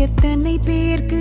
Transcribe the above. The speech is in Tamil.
எத்தனை பேர்க்கு